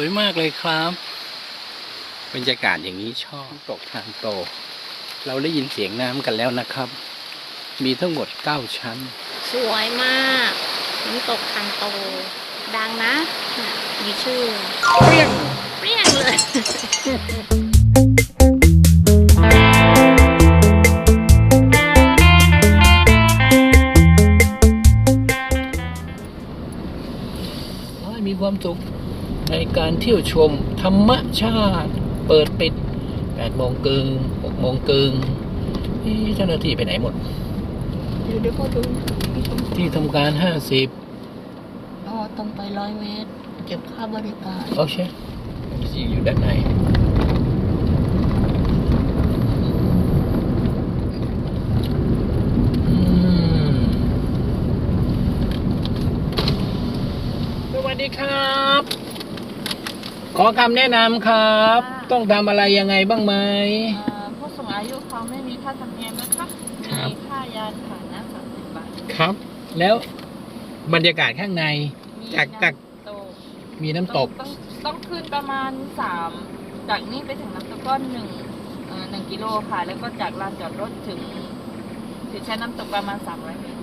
วยมากเลยครับบรรยากาศอย่างนี้ชอบตกทางโต เราได้ยินเสียงน้ำกันแล้วนะครับ มีทั้งหมด9ชั้น สวยมากน้ำตกคันโต ดังนะน่ะมีชื่อเปรี้ยงเปรี้ยงเลยขอให้มีความสุข ในการเที่ยวชมธรรมชาติเปิดปิด8โมงกึ่ง6โมงกึ่งเอ๊ะเจ้าหน้าที่ไปไหนหมดเดี๋ยวเดี๋ยวพอดูที่ทำการ 50อ๋อตรงไปร้อยเมตร เก็บค่าบริการ โอเคที่อยู่ด้านในอืมสวัสดีครับ ขอคำแนะนำครับ ต้องทำอะไรยังไงบ้างไหม เอ่อผู้สูงอายุเขาไม่มีค่าธรรมเนียมนะคะ ครับ มีค่ายาผ่านนะสามสิบบาทครับ แล้วบรรยากาศข้างใน มีจากจากน้ำตกมีน้ำตก ต้องต้องขึ้นประมาณสามจากนี่ไปถึงน้ำตกก็หนึ่งเอ่อหนึ่งกิโลค่ะ แล้วก็จากลานจอดรถถึงถึงชั้นน้ำตกประมาณสามร้อยเมตร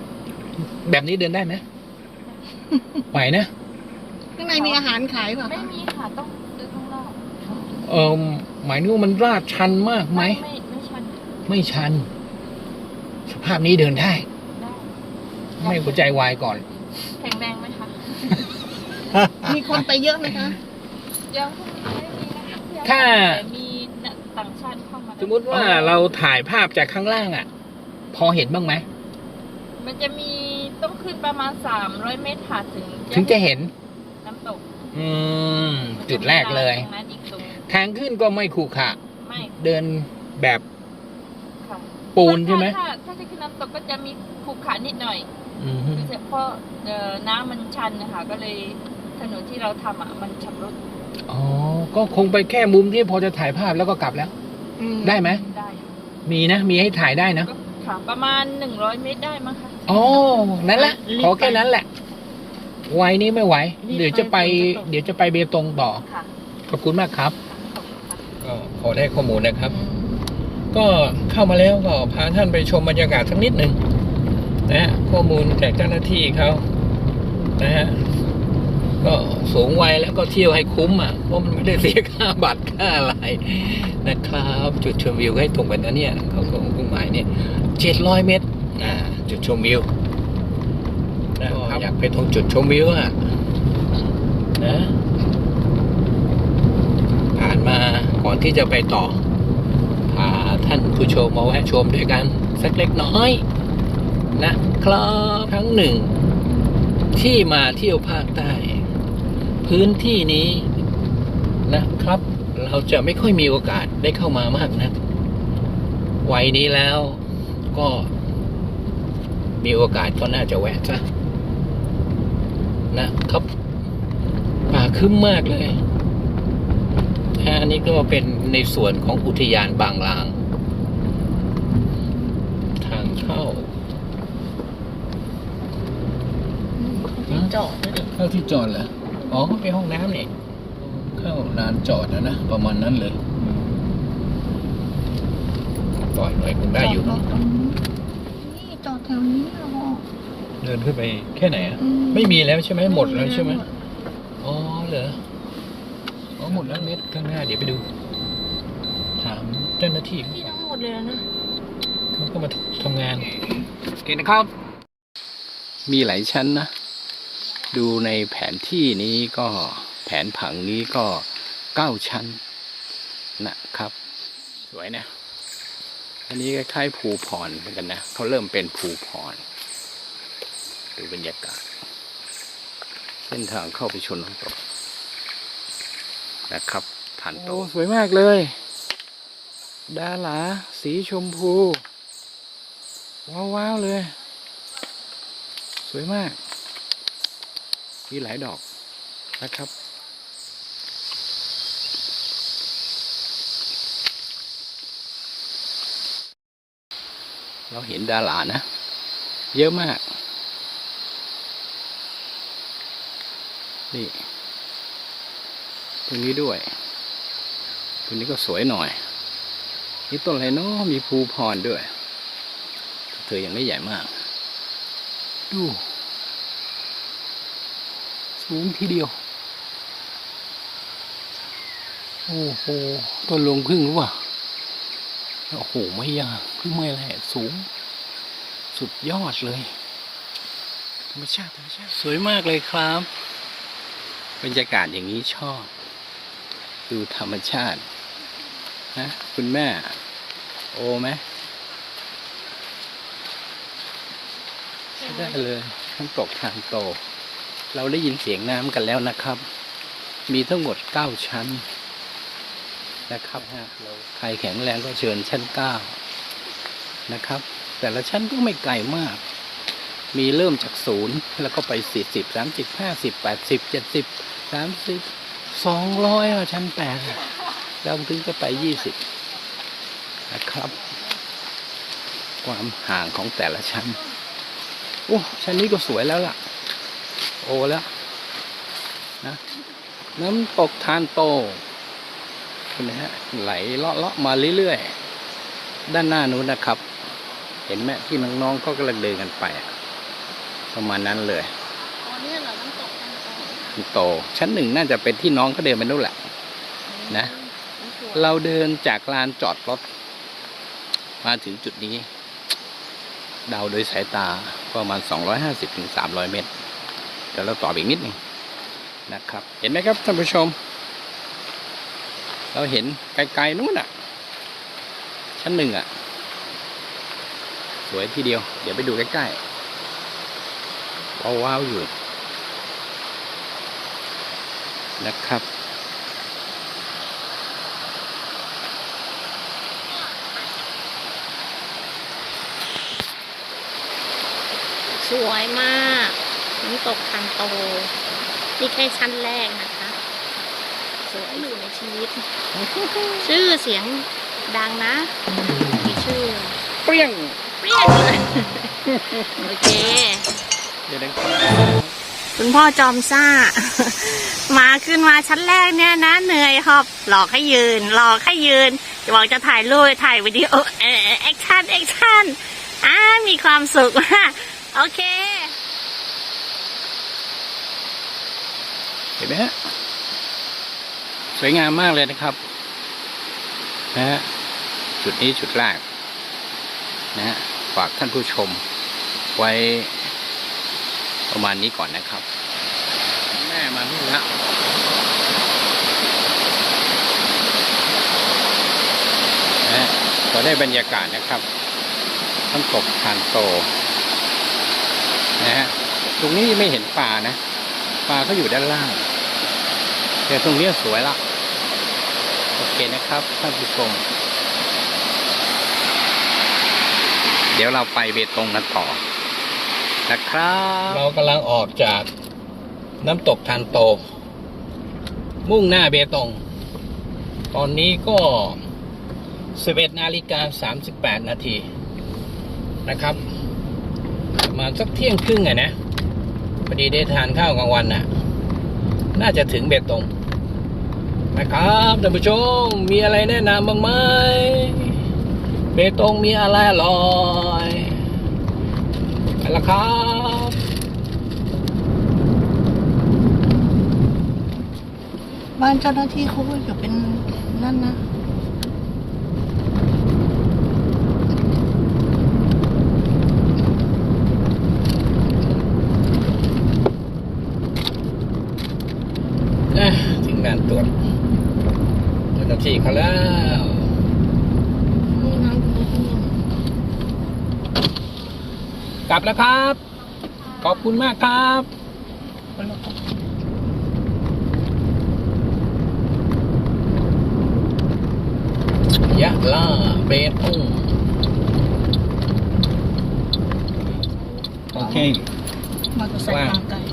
แบบนี้เดินได้ไหมไหวนะ ข้างในมีอาหารขายเปล่ะไม่มีค่ะต้องซื้อข้างนอก เออหมายนึกว่ามันลาดชันมากไหม ไม่ไม่ชันไม่ชัน สภาพนี้เดินได้ ได้ ไม่หัวใจวายก่อน แข็งแรงไหมคะ มีคนไปเยอะไหมคะยังไม่มีนักท่องเที่ยวถ้า แต่มีต่างชาติเข้ามาสมมุติว่าเราถ่ายภาพจากข้างล่างอะ พอเห็นบ้างไหม มันจะมีต้องขึ้นประมาณสามร้อยเมตรค่ะถึงถึงจะเห็น น้ำตกอืม จุดแรกเลย ตรงนั้นอีกตรง ทางขึ้นก็ไม่ขรุขระไม่เดินแบบค่ะปูนใช่ไหมถ้าถ้าถ้าจะขึ้นน้ำตกก็จะมีขรุขระนิดหน่อยอืมฮึเพราะเอ่อน้ำมันชันนะคะก็เลยถนนที่เราทำอะมันชำรุดอ๋อ ก็คงไปแค่มุมที่พอจะถ่ายภาพแล้วก็กลับแล้วได้ไหม ได้ค่ะมีนะ มีให้ถ่ายได้นะ ก็ค่ะประมาณหนึ่งร้อยเมตรได้มั้งคะอ๋อ นั่นแหละขอแค่นั้นแหละ ไว้นี้ไม่ไหวเดี๋ยวจะไปเดี๋ยวจะไปเบตงต่อ ค่ะ ขอบคุณมากครับขอบคุณ ค่ะก็พอได้ข้อมูลนะครับ ก็เข้ามาแล้วก็พาท่านไปชมบรรยากาศสักนิดหนึ่งนะฮะข้อมูลจากเจ้าหน้าที่เขานะฮะก็สูงวัยแล้วก็เที่ยวให้คุ้มอะเพราะมันไม่ได้เสียค่าบัตรค่าอะไรนะครับ จุดชมวิวให้ตรงไปนะเนี่ยเขาก็เครื่องหมายเนี่ยเจ็ดร้อยเมตรอ่าจุดชมวิวนะก็อยากไปตรงจุดชมวิวอะนะผ่านมา ก่อนที่จะไปต่อพาท่านผู้ชมมาแวะชมด้วยกัน สักเล็กน้อย นะครับทั้งหนึ่ง ที่มาเที่ยวภาคใต้ พื้นที่นี้นะครับ เราจะไม่ค่อยมีโอกาสได้เข้ามามากนะวัยนี้แล้วก็มีโอกาสก็น่าจะแวะซะนะครับป่าคึ้มมากเลย อันนี้ก็เป็นในส่วนของอุทยานบางลาง ทางเข้าจอดด้วยดิเข้าที่จอดเหรออ๋อก็เป็นห้องน้ำนี่เข้าลานจอดนะนะ ประมาณนั้นเลยปล่อยหน่อยคงได้อยู่จอรถตรงนี้นี่จอดแถวนี้เหรอเดินขึ้นไปแค่ไหนอะไม่มีแล้วใช่ไหมหมดแล้วใช่ไหมอ๋อเหรอ อ๋อหมดแล้วเม็ดข้างหน้าเดี๋ยวไปดู ถามเจ้าหน้าที่ที่ทั้งหมดเลยนะเขาก็มาทำงานโอเคนะครับ มีหลายชั้นนะ ดูในแผนที่นี้ก็แผนผังนี้ก็เก้าชั้นนะครับ สวยนะ อันนี้คล้ายๆภูพรเหมือนกันนะเขาเริ่มเป็นภูพรดูบรรยากาศ เส้นทางเข้าไปชนน้ำตก นะครับผ่านโตสวยมากเลย ดาราสีชมพู ว้าวๆเลย สวยมาก มีหลายดอกนะครับเราเห็นดารานะ เยอะมาก นี่ ตรงนี้ด้วยตรงนี้ก็สวยหน่อย นี่ต้นอะไรเนาะมีภูพรด้วย เธอยังไม่ใหญ่มาก ดู สูงทีเดียว โอ้โหต้นลงพึ่งหรือเปล่าโอ้โห ไม่ยากพึ่งไม่แหละสูง สุดยอดเลย ธรรมชาติธรรมชาติ สวยมากเลยครับ บรรยากาศอย่างนี้ชอบ ดูธรรมชาตินะคุณแม่ โอไหมใช้ได้เลยน้ำตกทางโต เราได้ยินเสียงน้ำกันแล้วนะครับ มีทั้งหมดเก้าชั้น นะครับฮะใครแข็งแรงก็เชิญชั้นเก้านะครับ แต่ละชั้นก็ไม่ไกลมาก มีเริ่มจากศูนย์แล้วก็ไปสี่สิบสามสิบห้าสิบแปดสิบเจ็ดสิบสามสิบ สองร้อยชั้นแปดแล้วถึงก็ไปยี่สิบนะครับ ความห่างของแต่ละชั้นโอ้ชั้นนี้ก็สวยแล้วล่ะ โอแล้วนะน้ำตกทานโตเห็นไหมฮะไหลเลาะเลาะมาเรื่อยๆ ด้านหน้านู้นนะครับ เห็นไหมที่น้องๆก็กำลังเดินกันไป ประมาณนั้นเลยเหรอน้ำตกกันโตทานโต ชั้นหนึ่งน่าจะเป็นที่น้องก็เดินไปนู่นแหละ นะมันสวยเราเดินจากลานจอดรถ มาถึงจุดนี้ เดาโดยสายตาประมาณ 250ถึง300 เมตร เดี๋ยวเราต่ออีกนิดหนึงนะครับ เห็นไหมครับท่านผู้ชม เราเห็นไกลๆนู้นอะ ชั้นหนึ่งอะ สวยทีเดียว เดี๋ยวไปดูใกล้ๆว้าวๆอยู่ นะครับ สวยมากน้ำตกคันโต นี่แค่ชั้นแรกนะคะ สวยอยู่ในชีวิต ชื่อเสียงดังนะ มีชื่อ เปรี้ยง เปรี้ยงเลยโอเค เดี๋ยวนะ คุณพ่อจอมซ่า มาขึ้นมาชั้นแรกเนี่ยนะ เหนื่อยหอบหลอกให้ยืน หลอกให้ยืนจะบอกจะถ่ายรูปถ่ายวิดีโอเออแอคชั่นแอคชั่นอ่ามีความสุขมากโอเค เห็นไหมฮะ สวยงามมากเลยนะครับ นะฮะ จุดนี้จุดแรกนะฮะฝากท่านผู้ชมไว้ ประมาณนี้ก่อนนะครับ แม่มานี่ละนะฮะพอได้บรรยากาศนะครับน้ำตกทานโตนะฮะตรงนี้ไม่เห็นป่านะปลาก็อยู่ด้านล่าง แต่ตรงเนี้ยสวยละโอเคนะครับท่านผู้ชมเดี๋ยวเราไปเบตงกันต่อ นะครับ เรากำลังออกจากน้ำตกทานโต มุ่งหน้าเบตง ตอนนี้ก็ 11นาฬิกา38 นาทีนะครับประมาณสักเที่ยงครึ่งอะนะพอดีได้ทานข้าวกลางวันน่ะ น่าจะถึงเบตงนะครับท่านผู้ชมมีอะไรแนะนำบ้างไหมเบตงมีอะไรอร่อย ไปละครับบ้านเจ้าหน้าที่เขาก็อยู่เป็นนั่นนะถึงด่านตรวจเจ้าหน้าที่เขาแล้ว นี่นะอยู่ที่นี่ ก ลับแล้วครับ ขอบคุณมากครับยะลาเบตงโอเค มอเตอร์ไซค์ทางไกล